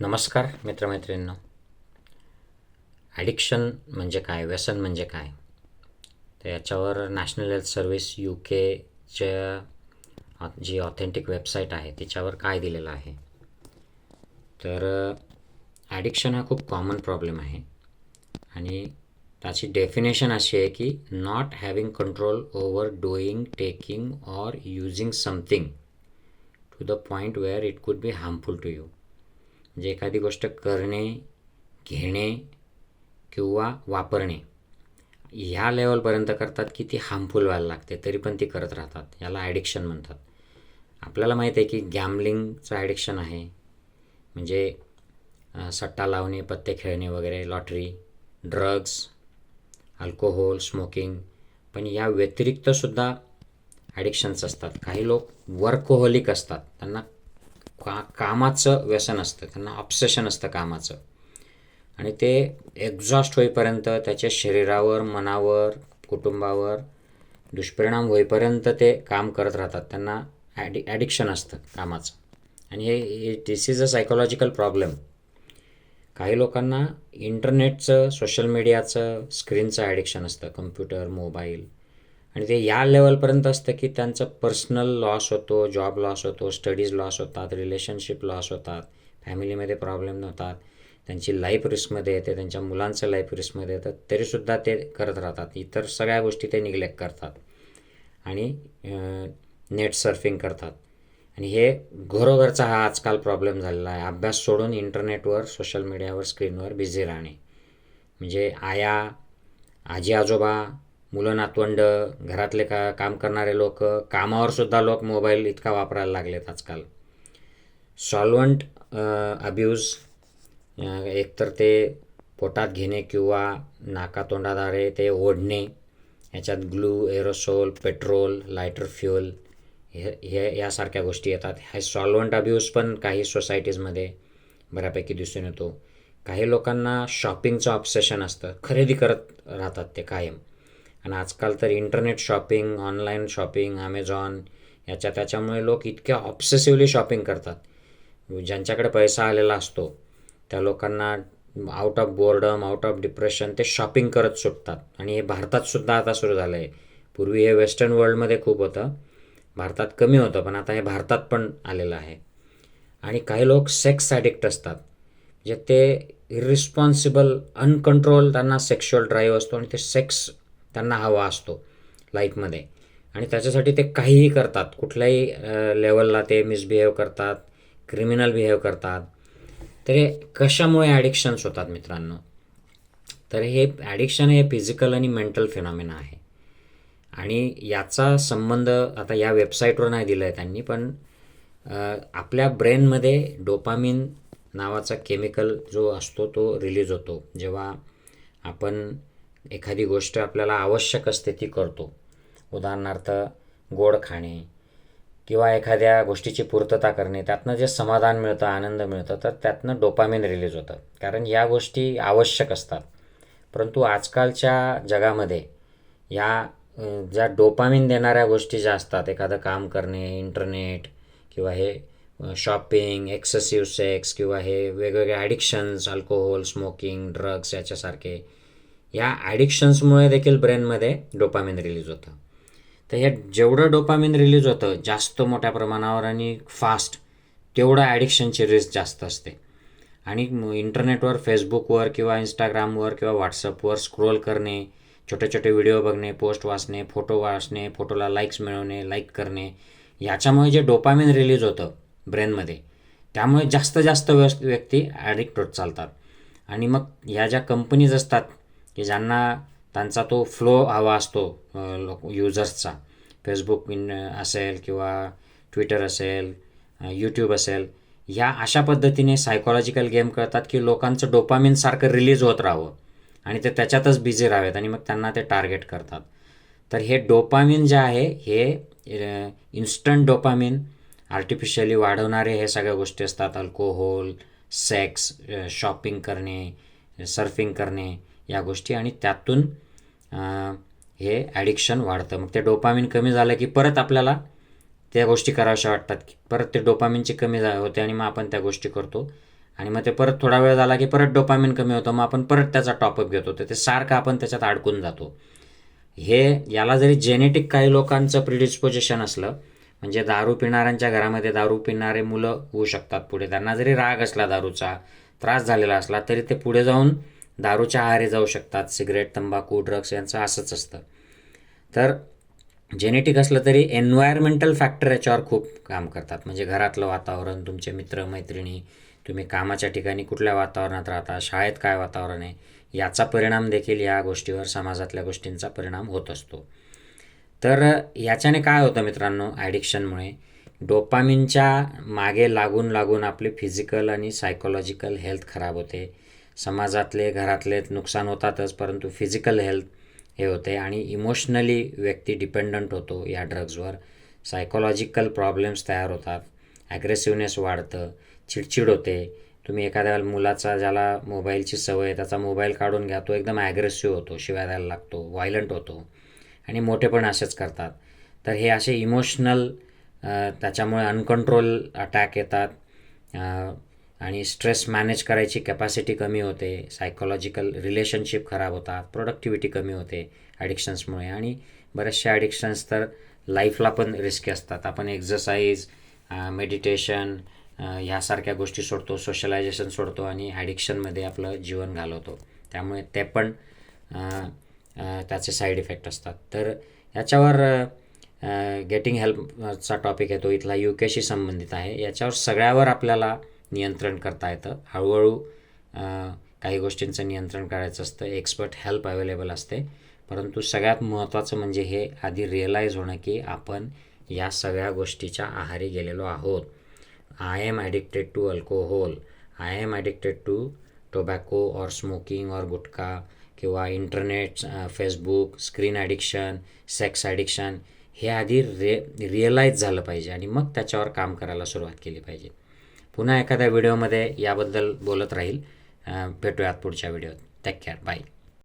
नमस्कार मित्रमैत्रिणींनो. ॲडिक्शन म्हणजे काय? व्यसन म्हणजे काय? तर याच्यावर नॅशनल हेल्थ सर्व्हिस यू केच्या जी ऑथेंटिक वेबसाईट आहे तिच्यावर काय दिलेलं आहे? तर ॲडिक्शन हा खूप कॉमन प्रॉब्लेम आहे. आणि त्याची डेफिनेशन अशी आहे की not having control over doing taking or using something to the point where it could be harmful to you म्हणजे एखादी गोष्ट करणे घेणे किंवा वापरणे ह्या लेवलपर्यंत करतात की ती हार्मफुल व्हायला लागते तरी पण ती करत राहतात. याला ॲडिक्शन म्हणतात. आपल्याला माहीत आहे की गॅमलिंगचं ॲडिक्शन आहे. म्हणजे सट्टा लावणे पत्ते खेळणे वगैरे लॉटरी ड्रग्स अल्कोहोल स्मोकिंग पण या व्यतिरिक्तसुद्धा ॲडिक्शन्स असतात. काही लोक वर्कहोलिक असतात. त्यांना का कामाचं व्यसन असतं त्यांना ऑप्सेशन असतं कामाचं. आणि ते एक्झॉस्ट होईपर्यंत त्याच्या शरीरावर मनावर कुटुंबावर दुष्परिणाम होईपर्यंत ते काम करत राहतात. त्यांना ॲडि ॲडिक्शन असतं कामाचं. आणि हे this is a psychological problem काही लोकांना इंटरनेटचं सोशल मीडियाचं स्क्रीनचं ॲडिक्शन असतं. कम्प्युटर मोबाईल आणि ते या लेवलपर्यंत असतं की त्यांचं पर्सनल लॉस होतो जॉब लॉस होतो स्टडीज लॉस होतात रिलेशनशिप लॉस होतात फॅमिलीमध्ये प्रॉब्लेम होतात त्यांची लाईफ रिस्कमध्ये येते त्यांच्या मुलांचं लाईफ रिस्कमध्ये येतं तरीसुद्धा ते करत राहतात. इतर सगळ्या गोष्टी ते निग्लेक्ट करतात. आणि नेट सर्फिंग करतात. आणि हे घरोघरचा हा आजकाल प्रॉब्लेम झालेला आहे. अभ्यास सोडून इंटरनेटवर सोशल मीडियावर स्क्रीनवर बिझी राहणे. म्हणजे आया आजी आजोबा मुलं नातवंड घरातले का काम करणारे लोक कामावरसुद्धा लोक मोबाईल इतका वापरायला लागलेत आजकाल. सॉल्वंट अब्यूज एकतर ते पोटात घेणे किंवा नाकातोंडाद्वारे ते ओढणे याच्यात glue aerosol petrol lighter fuel हे हे यासारख्या गोष्टी येतात. हे सॉल्वंट अब्यूज पण काही सोसायटीजमध्ये बऱ्यापैकी दिसून येतो. काही लोकांना शॉपिंगचं ऑब्सेशन असतं. खरेदी करत राहतात ते कायम. आणि आजकाल तर internet shopping online shopping Amazon याच्या त्याच्यामुळे लोक इतक्या ऑब्सेसिव्हली शॉपिंग करतात. ज्यांच्याकडे पैसा आलेला असतो त्या लोकांना out of boredom out of depression ते शॉपिंग करत सुटतात. आणि हे भारतातसुद्धा आता सुरू झालं आहे पूर्वी हे वेस्टर्न वर्ल्डमध्ये खूप होतं. भारतात कमी होतं पण आता हे भारतात पण आलेलं आहे. आणि काही लोक सेक्स ॲडिक्ट असतात जे ते इरिस्पॉन्सिबल अनकंट्रोल त्यांना सेक्शुअल ड्राईव्ह असतो आणि ते सेक्स त्यांना हवा असतो लाईफमध्ये. आणि त्याच्यासाठी ते काहीही करतात. कुठल्याही लेवलला ते मिसबिहेव करतात क्रिमिनल बिहेव करतात. तर हे कशामुळे ॲडिक्शन्स होतात मित्रांनो? तर हे ॲडिक्शन हे फिजिकल आणि मेंटल फिनॉमिना आहे. आणि याचा संबंध आता या वेबसाईटवर नाही दिला आहे त्यांनी पण आपल्या ब्रेनमध्ये डोपामिन नावाचा केमिकल जो असतो तो रिलीज होतो. जेव्हा आपण एखादी गोष्ट आपल्याला आवश्यक असते ती करतो. उदाहरणार्थ गोड खाणे किंवा एखाद्या गोष्टीची पूर्तता करणे त्यातनं जे समाधान मिळतं आनंद मिळतं तर त्यातनं डोपामिन रिलीज होतं. कारण या गोष्टी आवश्यक असतात. परंतु आजकालच्या जगामध्ये या ज्या डोपामिन देणाऱ्या गोष्टी ज्या असतात एखादं काम करणे इंटरनेट किंवा हे शॉपिंग एक्सेसिव्ह सेक्स किंवा हे वेगवेगळे ॲडिक्शन्स अल्कोहोल स्मोकिंग ड्रग्स याच्यासारखे या ॲडिक्शन्समुळे देखील ब्रेनमध्ये डोपामिन रिलीज होतं. तर हे जेवढं डोपामिन रिलीज होतं जास्त मोठ्या प्रमाणावर आणि फास्ट तेवढं ॲडिक्शनची रिस्क जास्त असते. आणि इंटरनेटवर फेसबुकवर किंवा इंस्टाग्रामवर किंवा व्हॉट्सअपवर स्क्रोल करणे छोटे छोटे व्हिडिओ बघणे पोस्ट वाचणे फोटो वाचणे फोटोला लाईक्स मिळवणे लाईक करणे याच्यामुळे जे डोपामिन रिलीज होतं ब्रेनमध्ये त्यामुळे जास्त जास्त व्यस व्यक्ती ॲडिक्ट होत चालतात. आणि मग ह्या ज्या कंपनीज असतात की ज्यांना त्यांचा तो फ्लो हवा असतो लोक युजर्सचा फेसबुक इन असेल किंवा ट्विटर असेल यूट्यूब असेल ह्या अशा पद्धतीने सायकोलॉजिकल गेम करतात की लोकांचं डोपामिनसारखं रिलीज होत राहावं. आणि ते त्याच्यातच बिझी राहावेत आणि मग त्यांना ते टार्गेट करतात. तर हे डोपामिन जे आहे हे इन्स्टंट डोपामिन आर्टिफिशियली वाढवणारे हे सगळ्या गोष्टी असतात. अल्कोहोल सेक्स शॉपिंग करणे म्हणजे सर्फिंग करणे या गोष्टी आणि त्यातून हे ॲडिक्शन वाढतं. मग ते डोपामिन कमी झालं की परत आपल्याला त्या गोष्टी कराव्याशा वाटतात की परत ते डोपामिनची कमी झा होते आणि मग आपण त्या गोष्टी करतो. आणि मग ते परत थोडा वेळ झाला की परत डोपामिन कमी होतं. मग आपण परत त्याचा टॉपअप घेतो. तर ते सारखं आपण त्याच्यात अडकून जातो. हे याला जरी जेनेटिक काही लोकांचं प्रिडिस्पोजिशन असलं म्हणजे दारू पिणाऱ्यांच्या घरामध्ये दारू पिणारे मुलं होऊ शकतात पुढे. त्यांना जरी राग असला दारूचा त्रास झालेला असला तरी ते पुढे जाऊन दारूच्या आहारे जाऊ शकतात. सिगरेट तंबाखू ड्रग्स यांचं असंच असतं. तर जेनेटिक असलं तरी एन्व्हायरमेंटल फॅक्टर याच्यावर खूप काम करतात. म्हणजे घरातलं वातावरण तुमचे मित्र मैत्रिणी तुम्ही कामाच्या ठिकाणी कुठल्या वातावरणात राहता शाळेत काय वातावरण आहे याचा परिणाम देखील या गोष्टीवर समाजातल्या गोष्टींचा परिणाम होत असतो. तर याच्याने काय होतं मित्रांनो ॲडिक्शनमुळे डोपामिनच्या मागे लागून लागून आपली फिजिकल आणि सायकोलॉजिकल हेल्थ खराब होते. समाजातले घरातले नुकसान होतातच परंतु फिजिकल हेल्थ हे होते आणि इमोशनली व्यक्ती डिपेंडंट होतो या ड्रग्जवर सायकोलॉजिकल प्रॉब्लेम्स तयार होतात. ॲग्रेसिव्हनेस वाढतं. चिडचिड होते. तुम्ही एखाद्या मुलाचा ज्याला मोबाईलची सवय आहे त्याचा मोबाईल काढून घ्या तो एकदम ॲग्रेसिव्ह होतो शिवाय द्यायला लागतो व्हायलंट होतो. आणि मोठे पण असेच करतात. तर हे असे इमोशनल त्याच्यामुळे अनकंट्रोल अटॅक येतात. आणि स्ट्रेस मॅनेज करायची कॅपॅसिटी कमी होते. सायकोलॉजिकल रिलेशनशिप खराब होतात. प्रोडक्टिव्हिटी कमी होते ॲडिक्शन्समुळे आणि बरेचसे ॲडिक्शन्स तर लाईफला पण रिस्की असतात. आपण एक्झरसाईज मेडिटेशन ह्यासारख्या गोष्टी सोडतो सोशलायझेशन सोडतो आणि ॲडिक्शनमध्ये आपलं जीवन घालवतो. त्यामुळे ते पण त्याचे साईड इफेक्ट असतात. तर याच्यावर गेटिंग हेल्पचा टॉपिक आहे तो इथला यू केशी संबंधित आहे. याच्यावर सगळ्यावर आपल्याला नियंत्रण करता येतं. हळूहळू काही गोष्टींचं नियंत्रण करायचं असतं. एक्सपर्ट हेल्प अवेलेबल असते. परंतु सगळ्यात महत्त्वाचं म्हणजे हे आधी रिअलाईज होणं की आपण या सगळ्या गोष्टीच्या आहारी गेलेलो आहोत. I am addicted to alcohol I am addicted to tobacco or smoking or gutkha किंवा internet Facebook screen addiction sex addiction हे आधी रे रिअलाईज झालं पाहिजे आणि मग त्याच्यावर काम करायला सुरुवात केली पाहिजे. पुन्हा एखाद्या व्हिडिओमध्ये याबद्दल बोलत राहील. भेटूयात पुढच्या व्हिडिओत टेक केअर बाय